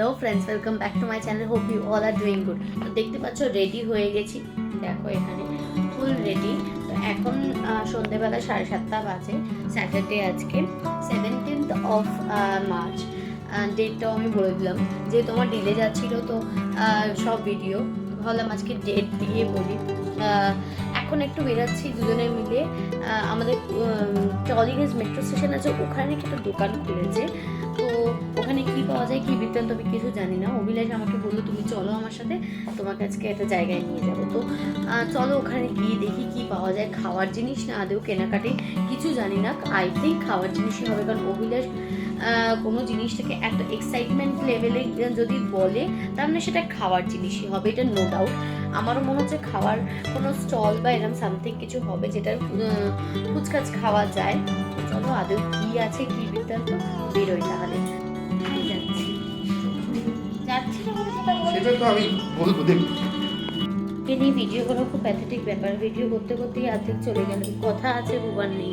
Hello friends welcome back to my channel hope you all are doing good তো দেখতে পাচ্ছ ready হয়ে গেছি। দেখো এখানে ফুল রেডি তো এখন সন্ধেবেলা সাড়ে সাতটা বাজে স্যাটারডে আজকে সেভেন্টিন্থ অফ মার্চ ডেটটাও আমি বলে দিলাম। যে তোমার ডিলে যাচ্ছিল, তো সব ভিডিও ভাবলাম আজকে ডেট দিয়ে বলি। এখন একটু বেরাচ্ছি দুজনে মিলে। আমাদের টলিগঞ্জ মেট্রো স্টেশন আছে। ওখানে একটা দোকান খুলেছে। ওখানে কি পাওয়া যায়, কি বৃত্তান্ত আমি কিছু জানি না। অভিলাষ আমাকে বলল, তুমি চলো আমার সাথে, তোমাকে আজকে একটা জায়গায় নিয়ে যাব। তো চলো ওখানে গিয়ে দেখি কি পাওয়া যায়। খাওয়ার জিনিস না, আদেও কেনাকাটি, কিছু জানি না। আই থিঙ্ক খাওয়ার জিনিসই হবে, কারণ অভিলাষ কোনো জিনিসটাকে একটা এক্সাইটমেন্ট লেভেলে যদি বলে, তার মানে সেটা খাওয়ার জিনিসই হবে, এটা নো ডাউট আমারও মনে হচ্ছে খাওয়ার কোনো স্টল বা এরকম সামথিং কিছু হবে যেটা কুচকাচ খাওয়া যায়। চলো আদৌ কী আছে, কী বৃত্তান্ত বেরোয় তাহলে। সেটা তো আমি বলব দেখ ওকে নিয়ে ভিডিও করা খুব প্যাথেটিক ব্যাপার। ভিডিও করতে করতেই অর্ধেক চলে গেল। কথা আছে বুবার নেই।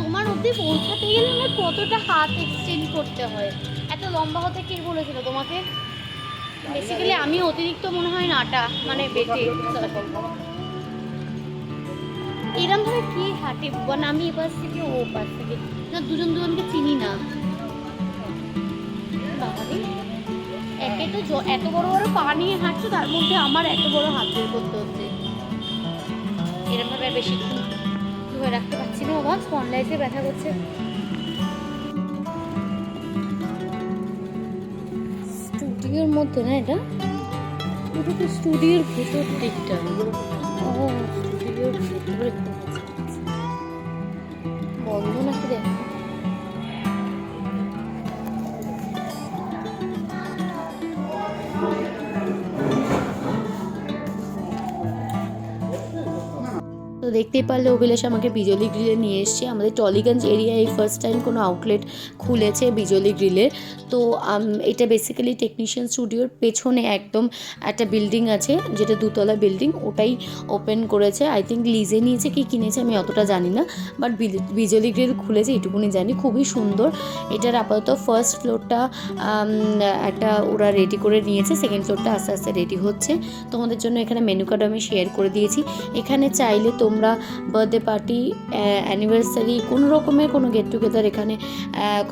তোমার অবধি পৌঁছাতে গেলে আমার কতটা হাত এক্সচেঞ্জ করতে হয়? এত লম্বা হতে কে বলেছিল তোমাকে? বেসিক্যালি আমি অতিরিক্ত মনে হয় নাটা মানে বেটে। এরম ভাবে কি হাঁটে? ভুবন আমি এপাশ থেকে ও পাশ থেকে। না দুজন দুজনকে চিনি না। বাবারে একে তো এত বড় বড় পা নিয়ে হাঁটছো তার মধ্যে আমার এত বড় হাত বের করতে হচ্ছে। এরম ভাবে আর বেশিক্ষণ ধরে রাখতে পারছি না বাবা স্পন্ডাইসে ব্যথা করছে। স্টুডিওর মধ্যে না এটা? এটা তো স্টুডিওর ভেতর দিকটা। ও। স্টুডিওর ভেতরে। দেখতেই পারলে অভিলাষ আমাকে বিজলি গ্রিলে নিয়ে এসছে। আমাদের টলিগঞ্জ এরিয়ায় ফার্স্ট টাইম কোনো আউটলেট খুলেছে বিজলি গ্রিলের। তো এটা বেসিক্যালি টেকনিশিয়ান স্টুডিওর পেছনে একদম একটা বিল্ডিং আছে, যেটা দুতলা বিল্ডিং ওটাই ওপেন করেছে। আই থিঙ্ক লিজে নিয়েছে কি কিনেছে আমি অতটা জানি না বাট বিজলি গ্রিল খুলেছে, এটুকুনি জানি। খুবই সুন্দর। এটার আপাতত ফার্স্ট ফ্লোরটা একটা ওরা রেডি করে নিয়েছে সেকেন্ড ফ্লোরটা আস্তে আস্তে রেডি হচ্ছে। তোমাদের জন্য এখানে মেনু কার্ড আমি শেয়ার করে দিয়েছি। এখানে চাইলে তোমরা বার্থডে পার্টি অ্যানিভার্সারি কোনো রকমের কোনো গেট টুগেদার এখানে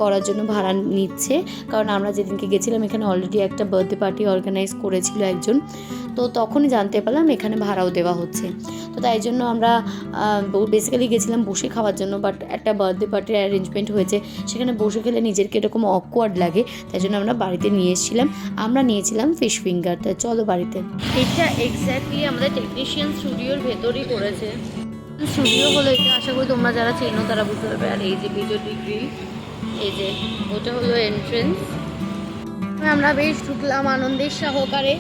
করার জন্য ভাড়া নিচ্ছে। কারণ আমরা যেদিনকে গেছিলাম এখানে অলরেডি একটা বার্থডে পার্টি অর্গানাইজ করেছিল একজন। তো তখনই জানতে পারলাম এখানে ভাড়াও দেওয়া হচ্ছে। তো তাই জন্য আমরা বেসিক্যালি গেছিলাম বসে খাওয়ার জন্য বাট একটা বার্থডে পার্টির অ্যারেঞ্জমেন্ট হয়েছে। সেখানে বসে খেলে নিজেরকে এরকম অকওয়ার্ড লাগে, তাই জন্য আমরা বাড়িতে নিয়ে এসেছিলাম। আমরা নিয়েছিলাম ফিশ ফিঙ্গার তাই চলো বাড়িতে। এটা এক্স্যাক্টলি আমাদের টেকনিশিয়ান স্টুডিওর ভেতরই করেছে স্টুডিও হলো এটা আশা করি তোমরা যারা চেনো তারা বুঝতে পারবে। আর এই যে বিজলি গ্রিল এই যে ওটা হলো এন্ট্রেন্স আমরা বেশ ঢুকলাম আনন্দের সহকারে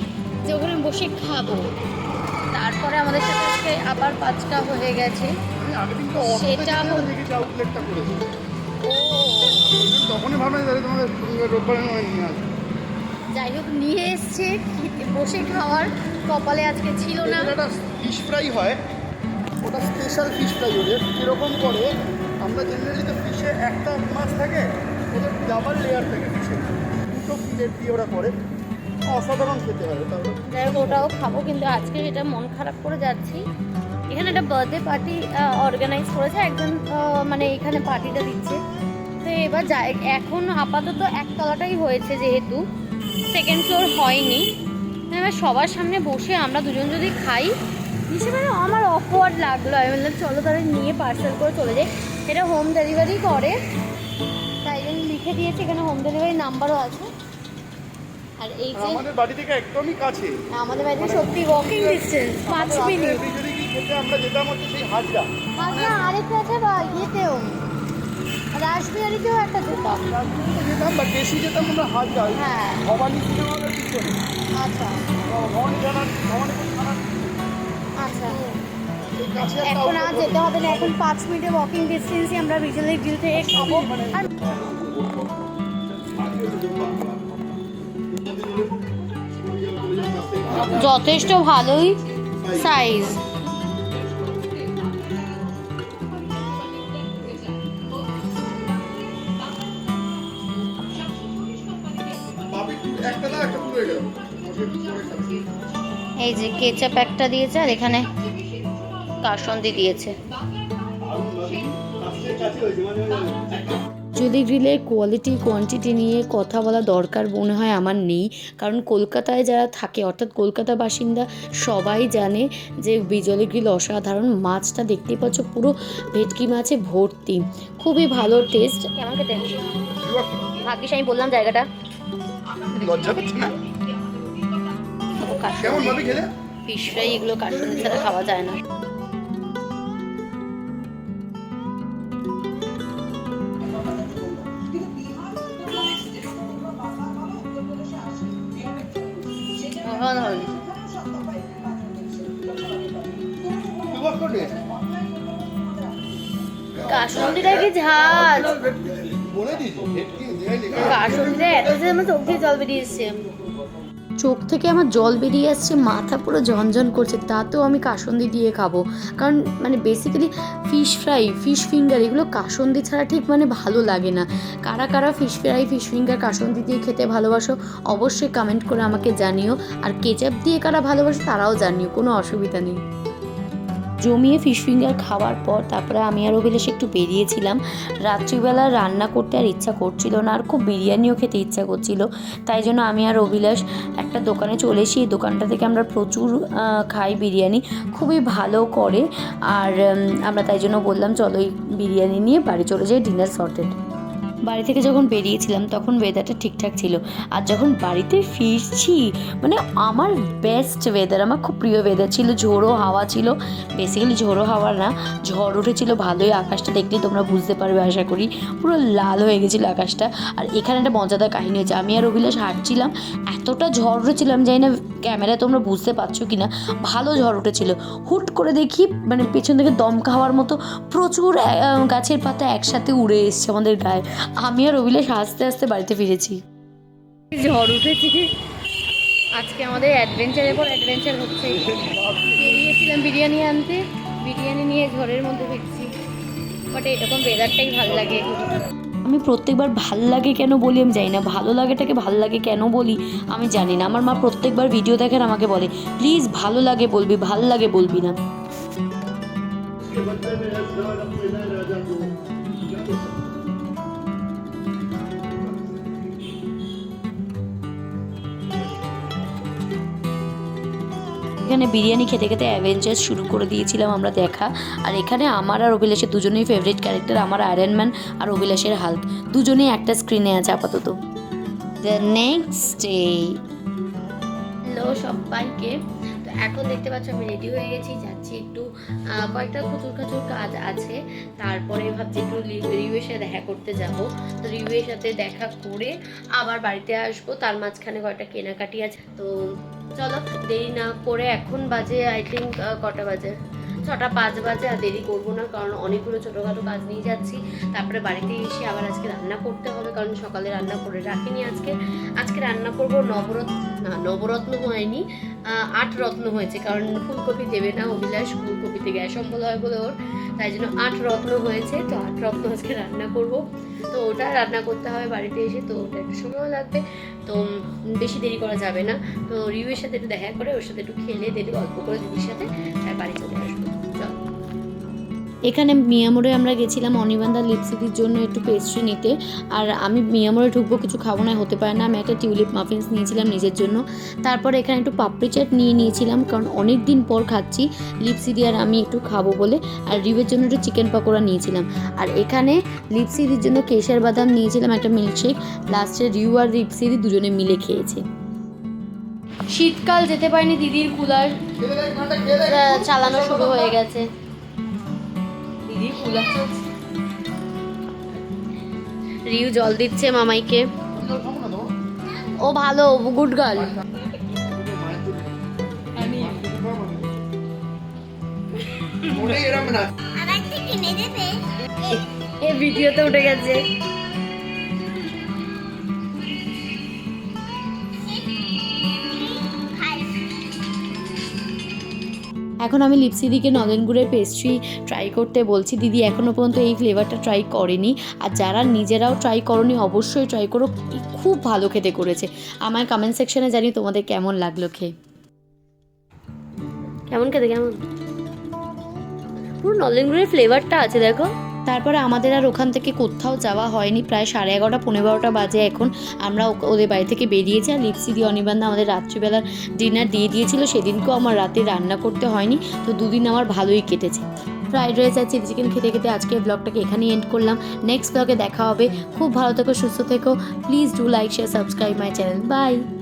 যে ওখানে বসে খাব। তারপরে আমাদের সাথে আজকে আবার পাঁচটা হয়ে গেছে। সেটা তখনই ভাবলাম তাহলে তোমাদের রোববারে নিয়ে আসবে। যাই হোক নিয়ে এসছে বসে খাওয়ার কপালে আজকে ছিল না। ফিশ ফ্রাই হয়। ওটা স্পেশাল ফিশ ফ্রাই ওদের কীরকম করে, আমরা জেনারেলি তো ফিশে একটা মাছ থাকে, ওদের ডাবল লেয়ার থাকে ফিশে দুটো প্লেট দিয়ে ওরা করে। অসাধারণ খেতে তারপর যাই হোক, ওটাও খাব, কিন্তু আজকে যেটা মন খারাপ করে যাচ্ছি। এখানে একটা বার্থডে পার্টি অর্গানাইজ করেছে একজন মানে এখানে পার্টিটা দিচ্ছে। তো এবার যা এখন আপাতত একতলাটাই হয়েছে যেহেতু সেকেন্ড ফ্লোর হয়নি। এবার সবার সামনে বসে আমরা দুজন যদি খাই হিসেবে আমার অকওয়ার্ড লাগল। আমি বললাম চলো তাহলে নিয়ে পার্সেল করে চলে যাই। এটা হোম ডেলিভারি করে। তাই জন্য লিখে দিয়েছে এখানে হোম ডেলিভারি নাম্বারও আছে। আর এই যে আমাদের বাড়ি থেকে একদমই কাছে। আমাদের বাড়িতে সত্যি ওয়াকিং ডিস্টেন্স পাঁচ মিনিট যদি কি খেতে আমরা যেতাম হচ্ছে সেই হাজরা। আচ্ছা আরেকটা আছে বা ইয়েতেও। রাসবিহারিতেও একটা যেতাম। রাজধানীতে যেতাম বা বেশি যেতাম আমরা হাজরা। হ্যাঁ। ভবানী সিনেমার পিছনে। আচ্ছা। ভবানী জানার ভবানী থানার আচ্ছা। এখন আর যেতে হবে না এখন পাঁচ মিনিটের ওয়াকিং ডিস্টেন্সই আমরা বিজলি গ্রিল থেকে খাব। আর যথেষ্ট ভালোই সাইজ একটা দাও একটা পুরো গেল এই যে কেচাপ একটা দিয়েছে আর এখানে কাসন্দি দিয়েছে। যদি গ্রিলের কোয়ালিটি কোয়ান্টিটি নিয়ে কথা বলা দরকার মনে হয় আমার নেই কারণ কলকাতায় যারা থাকে অর্থাৎ কলকাতা বাসিন্দা সবাই জানে যে বিজলি গ্রিল অসাধারণ। মাছটা দেখতেই পাচ্ছ পুরো ভেটকি মাছে ভর্তি। খুবই ভালো টেস্ট কেমন খেতে ভাগ্যিস আমি বললাম জায়গাটা। লজ্জা না? খেলে? ফিশ ফ্রাই এগুলো কাসন্দি ছাড়া খাওয়া যায় না। অসাধারণ তুই কি ঝাল কাসন্দিটা এত যে আমার চোখ দিয়ে জল বেরিয়ে এসছে চোখ থেকে আমার জল বেরিয়ে আসছে, মাথা পুরো ঝনঝন করছে, তাতেও আমি কাসন্দি দিয়ে খাব। কারণ মানে basically fish fry fish finger এগুলো কাসন্দি ছাড়া ঠিক মানে ভালো লাগে না। কারা কারা fish fry fish finger kasundi দিয়ে খেতে ভালোবাসো, অবশ্যই কমেন্ট করে আমাকে জানিও। আর কেচাপ দিয়ে কারা ভালোবাসো তারাও জানিও, কোনো অসুবিধা নেই। জমিয়ে ফিশ ফিঙ্গার খাওয়ার পর তারপরে আমি আর অভিলাষ একটু বেরিয়েছিলাম। রাত্রিবেলা রান্না করতে আর ইচ্ছা করছিল না, আর খুব বিরিয়ানিও খেতে ইচ্ছা করছিল। তাই জন্য আমি আর অভিলাষ একটা দোকানে চলে এসি এই দোকানটা থেকে আমরা প্রচুর খাই বিরিয়ানি। খুবই ভালো করে। আর আমরা তাই জন্য বললাম, চলো এই বিরিয়ানি নিয়ে বাড়ি চলে যাই ডিনার সর্টেড বাড়ি থেকে যখন বেরিয়েছিলাম, তখন ওয়েদারটা ঠিকঠাক ছিল। আর যখন বাড়িতে ফিরছি মানে আমার বেস্ট ওয়েদার আমার খুব প্রিয় ওয়েদার ছিল, ঝোড়ো হাওয়া ছিল। বেসিক্যালি ঝোড়ো হাওয়া না, ঝড় উঠেছিল ভালোই আকাশটা দেখলে, তোমরা বুঝতে পারবে আশা করি। পুরো লাল হয়ে গেছিল আকাশটা। আর এখানে একটা মজাদার কাহিনী হয়েছে, আমি আর অভিলাষ হাঁটছিলাম, এতটা ঝড় উঠেছিলাম জানি না ক্যামেরায় তোমরা বুঝতে পারছ কি না ভালো ঝড় উঠেছিল। হুট করে দেখি মানে পেছন থেকে দমকা হওয়ার মতো প্রচুর গাছের পাতা একসাথে উড়ে এসছে আমাদের গায়ে। আমি আর অভিলাষ আস্তে আস্তে বাড়িতে ফিরেছি। ঝড় উঠেছে। আজকে আমাদের অ্যাডভেঞ্চারের পর অ্যাডভেঞ্চার হচ্ছে। বেরিয়েছিলাম বিরিয়ানি আনতে। বিরিয়ানি নিয়ে ঝড়ের মধ্যে ফিরছি। বাট এরকম ওয়েদারটাই ভালো লাগে। আমি প্রত্যেকবার ভালো লাগে কেন বলি আমি জানি না। ভালো লাগাটাকে ভালো লাগে কেন বলি আমি জানি না। আমার মা প্রত্যেকবার ভিডিও দেখেন আমাকে বলে প্লিজ ভালো লাগে বলবি ভালো লাগে বলবি না। এখানে বিরিয়ানি খেতে খেতে অ্যাভেঞ্জার্স শুরু করে দিয়েছিলাম আমরা দেখা। আর এখানে আমার আর অভিলাষের দুজনেই ফেভারিট ক্যারেক্টার আমার আয়রন ম্যান আর অভিলাষের হাল্ক দুজনেই একটা স্ক্রিনে আছে আপাতত। দ্য নেক্সট ডে হ্যালো সবাইকে। তো এখন দেখতে পাচ্ছ আমি রেডি হয়ে গেছি, যাচ্ছি একটু কয়েকটা খুচুর খাচুর কাজ আছে। তারপরে ভাবছি একটু রিউয়ের সাথে দেখা করতে যাব। তো রিউয়ের সাথে দেখা করে আবার বাড়িতে আসব। তার মাঝখানে কয়েকটা কেনাকাটি আছে। তো চলো দেরি না করে এখন বাজে আই থিঙ্ক কটা বাজে? ছটা পাঁচ বাজে আর দেরি করব না, কারণ অনেকগুলো ছোটোখাটো কাজ নিয়ে যাচ্ছি। তারপরে বাড়িতে এসে আবার আজকে রান্না করতে হবে, কারণ সকালে রান্না করে রাখিনি আজকে। আজকে রান্না করব নবরত্ন না, নবরত্ন হয়নি আট রত্ন হয়েছে, কারণ ফুলকপি দেবে না অভিলাষ, ফুলকপিতে গ্যাস অম্বল হয় বলে ওর, তাই জন্য আট রত্ন হয়েছে, তো আট রত্ন আজকে রান্না করব। তো ওটা রান্না করতে হবে বাড়িতে এসে, তো ওটা একটু সময়ও লাগবে, তো বেশি দেরি করা যাবে না। তো রিউয়ের সাথে একটু দেখা করে ওর সাথে একটু খেলে দেরি গল্প করে দিদির সাথে বাড়ি চলে আসব। এখানে মিয়ামোড়ে আমরা গেছিলাম অনিবান্ধা লিপসিটির জন্য একটু পেস্ট্রি নিতে। আর আমি মিয়ামোড়ে ঢুকবো কিছু খাব না, হতে পারে না। আমি একটা টিউলিপ মাফিন্স নিয়েছিলাম নিজের জন্য। তারপরে এখানে একটু পাপড়ি চাট নিয়ে নিয়েছিলাম, কারণ অনেক দিন পর খাচ্ছি লিপসিডি আর আমি একটু খাব বলে। আর রিউয়ের জন্য একটু চিকেন পকোড়া নিয়েছিলাম। আর এখানে লিপসিডির জন্য কেশর বাদাম নিয়েছিলাম একটা মিল্কশেক লাস্টে রিউ আর লিপসিডি দুজনে মিলে খেয়েছে। শীতকাল যেতে পারিনি দিদির কুলার চালানো শুরু হয়ে গেছে। দিদি কুলার রিউ জল দিচ্ছে মামাইকে। ও ভালো গুড গার্ল। এ ভিডিওতে উঠে গেছে। এখন আমি লিপসিদিকে নলেন গুড়ের পেস্ট্রি ট্রাই করতে বলছি। দিদি এখনও পর্যন্ত এই ফ্লেভারটা ট্রাই করেনি। আর যারা নিজেরাও ট্রাই করনি, অবশ্যই ট্রাই করো। খুব ভালো খেতে করেছে। আমার কমেন্ট সেকশনে জানি তোমাদের কেমন লাগল খেয়ে। কেমন খেতে, কেমন? পুরো নলেন গুড়ের ফ্লেভারটা আছে, দেখো। তারপরে আমাদের আর ওখান থেকে কোথাও যাওয়া হয়নি। প্রায় সাড়ে এগারোটা পনেরো বারোটা বাজে এখন। আমরা ওদের বাড়ি থেকে বেরিয়েছি আর লিপসি দিয়ে অনিবান্ধা আমাদের রাত্রিবেলার ডিনার দিয়ে দিয়েছিল। সেদিনকেও আমার রাতে রান্না করতে হয়নি। তো দুদিন আমার ভালোই কেটেছে। ফ্রাইড রাইস আর চিলি চিকেন খেতে খেতে আজকে ব্লগটাকে এখানেই এন্ড করলাম। নেক্সট ব্লগে দেখা হবে। খুব ভালো থেকো, সুস্থ থেকো। Please do like share subscribe my channel bye